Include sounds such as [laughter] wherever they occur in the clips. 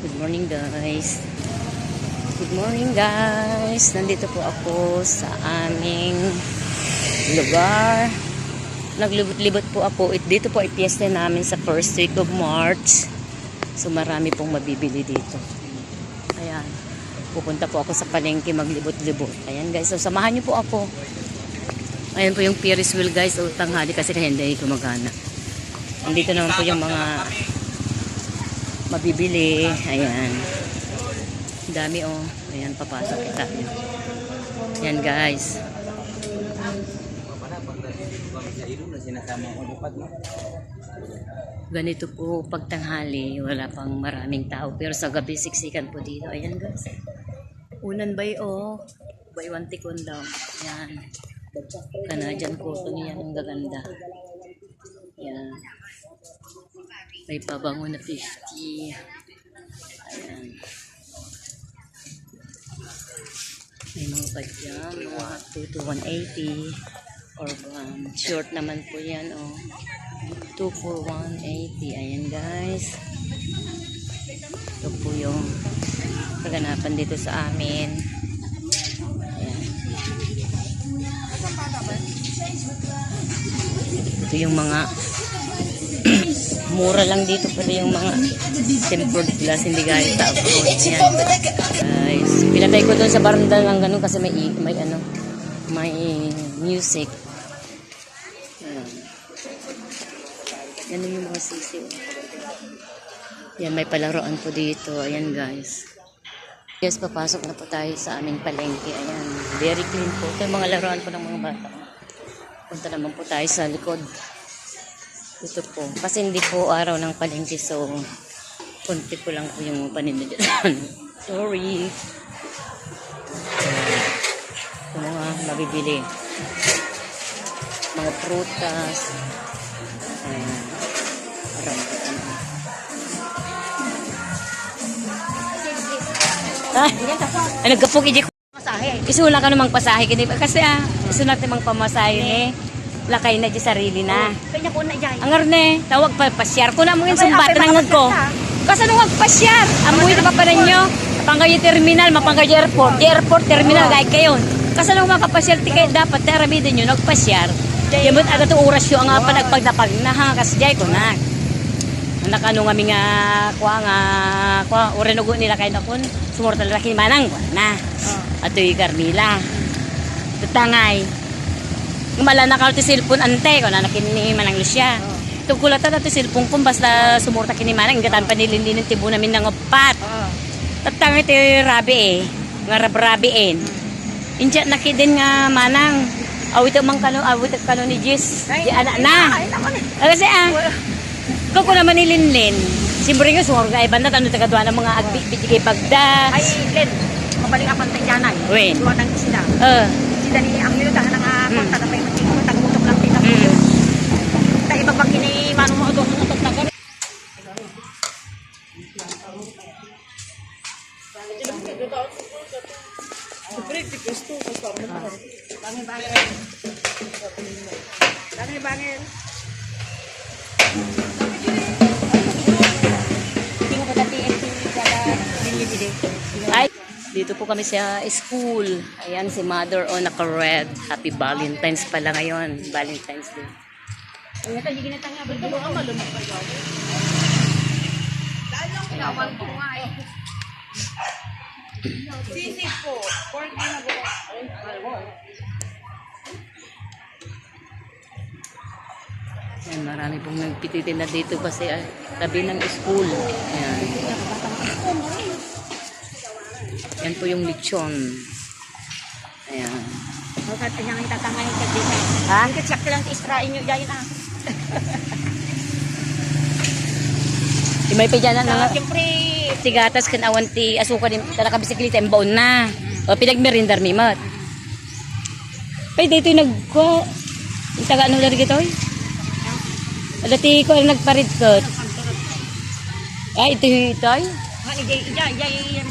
Good morning guys. Good morning guys. Nandito po ako sa aming lugar. Naglibot-libot po ako. It- Dito po ay piyesta namin sa first week of March. So marami pong mabibili dito. Ayan. Pupunta po ako sa palengke maglibot-libot. Ayan guys. So samahan niyo po ako. Ayan po yung Ferris wheel guys. O tanghali kasi kaya hindi gumagana. Andito naman po yung mga mabibili. Ayan. Dami oh. Ayan, papasok kita. Ayan guys. Ganito po pagtanghali. Wala pang maraming tao. Pero sa gabi, siksikan po dito. Ayan guys. Unan bay oh. Bay one tikon daw. Ayan. Canadian cotton yan. Ang gaganda. Ayan. May pabango na 50. Ayan. May mga padyam, mga 2 to 180. Or um, short naman po yan, oh. 2 for 180. Ayan, guys. Ito po yung kaganapan dito sa amin. Ayan. Ito yung mga mura lang dito pala yung mga tempered glass hindi gaya sa abroad yan guys pinatay ko doon sa baranda ng ganun kasi may may ano may music yan yan yung mga sisi yan may palaroan po dito ayan guys Yes, papasok na po tayo sa aming palengke. Ayan, very clean po. Ito yung mga laruan po ng mga bata. Punta naman po tayo sa likod. Ito po. Kasi hindi po araw ng palengke, so konti ko lang po yung paninda. [laughs] Sorry. Ito mga mabibili. Mga prutas. Ayan. Parang ano. Ay, nagkapog iji ko. Masahe. Isuna ka namang pasahe kasi ah, isuna namang pamasahe ni lakay na di sarili na. Kanya po na jay. Ang arne, tawag pa pasyar ko na mo yung sumbat apay, ng mga ko. pasyar Kasi nung magpasyar, amoy na pa ninyo. Pangkayo terminal, mapangkayo airport. Di airport, terminal, gaya kayo. Kasi nung makapasyar, ti kayo dapat, terami din nyo, nagpasyar. Yamot aga to oras yung nga pa nagpagdapag na ha, kasi jay ko na. Anak ano nga mga kuha nga, kuha, urinugo nila kayo na kun, sumurta lalaki manang, kuha na. Ato yung Carmila. Tutangay. Umala na ka ti cellphone ante ko na nakini manang Lucia. Tugkulata na ti cellphone kung basta sumurta kini manang ingatan pa nilindinin tibo namin ng upat. Oh. Tatangay ti rabi eh. Nga rabrabiin. Inja nakidin nga manang. Awit mang kano awit kano ni Jis. Di anak na. Ay, eh. Ah, Kasi ah. Kung ko naman nilinlin. Siyempre nga sumurta iban na tanong tagadwa ng mga agbi bitigay bagda. Ay, Len. Mabalik ka pang tangyanan. Wen. Duwa ng isda. Uh, Sida ni ang minuta na nga konta na pa yung matino. Tagutok lang tita. mm. Ta iba pag kini mano mo ito mo tok tagar. Dami bagay. Dami bagay. Tingnan ko dati ito kada bili-bili. Ay, dito po kami sa school. Ayan si Mother o naka-red. Happy Valentine's pala ngayon. Valentine's Day. Ito, hindi ginatang nga. Mo ka malumok pa yun. Lalong ko nga eh. Sisi po. Pork na po. Ayan, marami pong nagpititin na dito kasi ay, tabi ng school. Ayan. Yan po yung lechon. Ayan. Magkat pa niyang itatangay ka dito. Ha? Ang katsak lang israin nyo dyan ah. Di may pidyan na. Siyempre, Tigatas kan awan ti asuka din talaka bisikleta ang baon na. O pinagmerindar mi mat. Pay dito yung nag ko. Yung taga ano dari gito? Dati ko ang nagparid ko. Ay, ito yung itoy. nga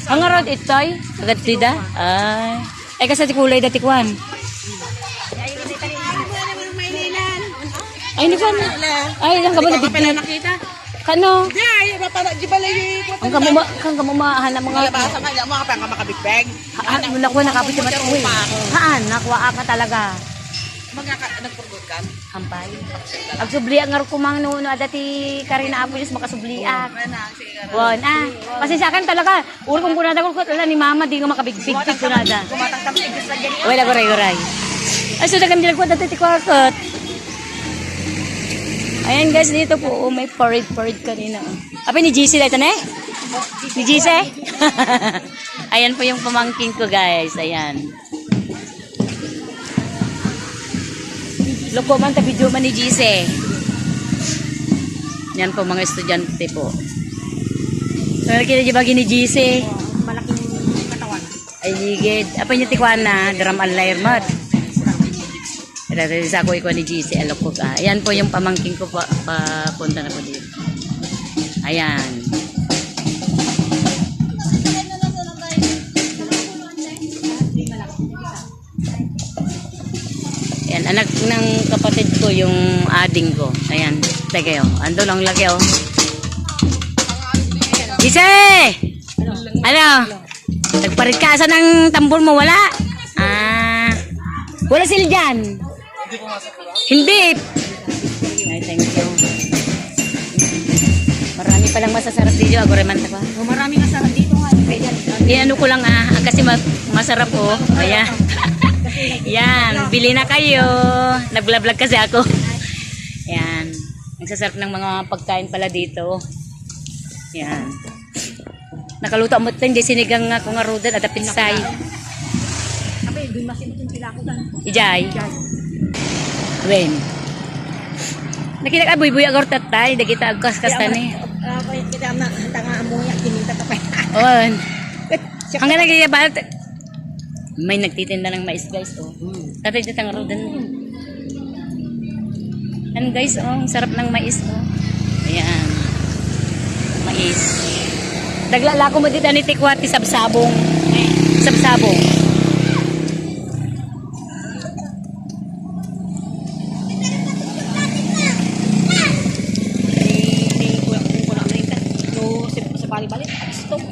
Ang arod itoy. Agad tida. Ay. Ay kasi ti kulay dati kwan. Ay, wala hindi ko. Ay, lang ka ba Hindi ko pa nabigyan? nakita. Kano? Ay, mapala, di ba lagi ko? Ang kamuma, ang kamumaahan ng mga... Malabasa nga, mo ka pa nga makabigbeg. Haan, muna ko nakapit. Haan, nakuha ka talaga. Mga ka, nagpurgot ka? Hampay. Ang subliak nga rin kumang no, no, dati karina apo yun, makasubliak. Wan, ah. Kasi sa akin talaga, uri kong kunada ko, wala ni mama, di nga kunada. Igis na dyan. Wala ko ray Ay, so dagan nila ko dati ti kwartot. Ayan guys, dito po, oh, may parade-parade kanina. oh. Apa ni GC na ito na eh? Ni GC? [laughs] Ayan po yung pamangking ko guys, ayan. Loko man, ta-video man ni GC. Yan po mga estudyante po. So, nakikita niyo ba ni GC? Malaking katawan. Ay, higid. Apa niya tikwan na, drum and layer mat. Sa ako ikaw ni GC, alok ko ka. Ayan po yung pamangking ko pa, papunta na po dito. Ayan. Anak ng kapatid ko, yung ading ko. Ayan, teka yun. Ando lang lagi oh. GC! Ano? Nagparit ka sa ng tambol mo, wala? Ah, wala sila dyan. Hindi. Ay, thank you. Marami palang masasarap dito. Ako reman pa. Oh, marami nga sarap dito nga. Kaya Yan, ano ko lang ah, kasi ma- masarap po. Ayan. [laughs] Yan, bili na kayo. Nag-vlog kasi ako. Yan. Nagsasarap ng mga pagkain pala dito. Yan. Nakaluto mo ito, hindi sinigang nga kung arudan at pinsay. Sabi, doon masimot yung sila ko dyan. Ijay. Wen. Nakita ka buy buy agor tatay, dagita agkas kas tani. Ah, kaya kita na, hanta nga mo yan, kininta ka pa. On. Hanggang nagaya ba? May nagtitinda ng mais guys oh. Tatay dito ang rodan. Ano guys oh, ang sarap ng mais oh. Ayan. Mais. Daglala ko mo dito ni Tikwati sabsabong. Sabsabong. Ni kuya kung kuna na yun. No, sa sa bali-bali, stop.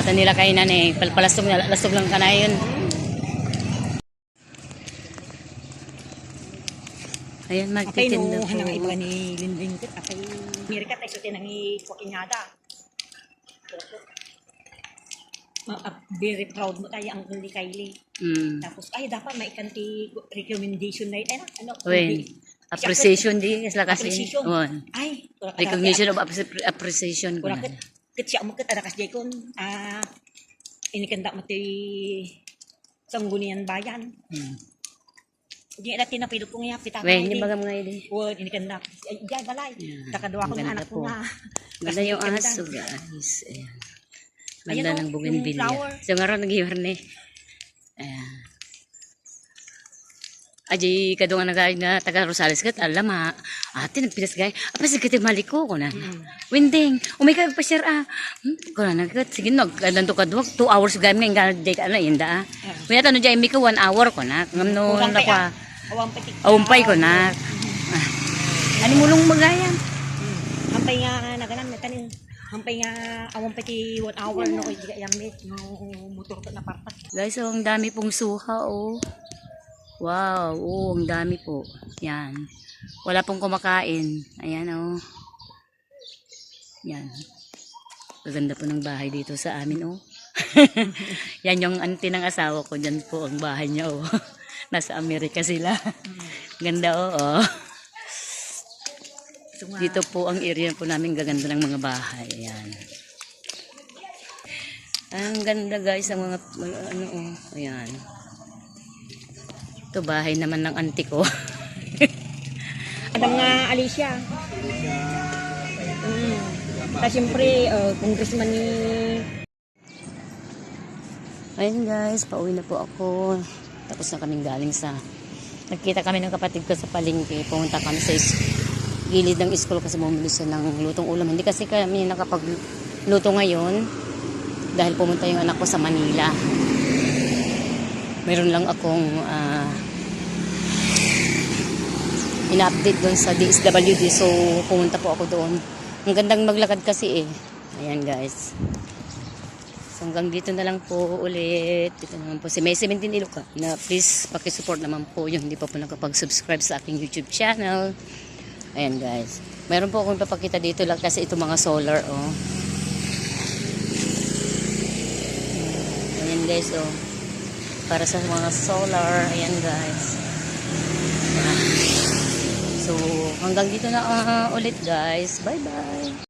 Dinatan nila kainan eh. Palpalastog na, lastog lang ka na yun. Ayan, magtitinda po. hanang iba ni Linding kit. Apay, mirika tayo sa tinang iwakinyada. Uh, very proud mo tayo ang kundi Kylie. Mm. Tapos, ay, dapat may ikanti recommendation na yun. Ano? Hindi. appreciation di kasi. Appreciation. Wen. Ay, Recognition of appre- appreciation. Kura ko kat siya mo kat adakas jay kon. Ah, inikanda mo ti sanggunian bayan. Hmm. Di na tinapilot ko nga pita. Wen, yung baga mga ini. Word, inikanda. Ay, jay balay. Yeah, Takadwa ko ng anak po. ko na. Ganda yung aso guys. Ayan. Ganda oh, ng bougainvillea. So nga ron nag-iwarne. Ayan. Aji kadungan na gay na taga Rosales kat alam ha. Ate nagpilas gay. Apa sige ti maliko ko na. Winding. Umay ka pa share ah. Hmm, ko na nagkat sige nog kadanto ka duwag 2 hours gay nga nga day ka na inda ah. Kuya tanong jay mi ka 1 hour ko na. Ngam no na pa. Aumpay ko na. Ah. Ani mulong magayan. Hampay nga naganan na tanin. Hampay nga awang pati one hour no kay yamit no motor ko na partak. Guys, oh, ang dami pong suha, oh. Wow, oh, ang dami po. Yan. Wala pong kumakain. Ayan, oh. Yan. Maganda po ng bahay dito sa amin, oh. [laughs] Yan yung auntie ng asawa ko. Diyan po ang bahay niya, oh. [laughs] Nasa Amerika sila. [laughs] Ganda, oh, oh. Dito po ang area po namin gaganda ng mga bahay. Ayan. Ang ganda guys ang mga, mga ano oh. Ayan. Ito bahay naman ng auntie ko. [laughs] Adam nga Alicia. Mm. Tapos siyempre, uh, congressman ni... Ayan guys, pauwi na po ako. Tapos na kaming galing sa... Nagkita kami ng kapatid ko sa palengke. Pumunta kami sa gilid ng school kasi bumili siya ng lutong ulam. Hindi kasi kami nakapagluto ngayon dahil pumunta yung anak ko sa Manila. Meron lang akong ah, ina-update doon sa DSWD. So, pumunta po ako doon. Ang gandang maglakad kasi eh. Ayan guys. So, hanggang dito na lang po ulit. Dito naman po si May 17 Iloca na please pakisupport naman po yung hindi pa po nakapag-subscribe sa aking YouTube channel. Ayan guys. Meron po akong papakita dito lang kasi ito mga solar oh. Ayan guys oh. Para sa mga solar. Ayan guys. So hanggang dito na ah, ulit guys. Bye bye.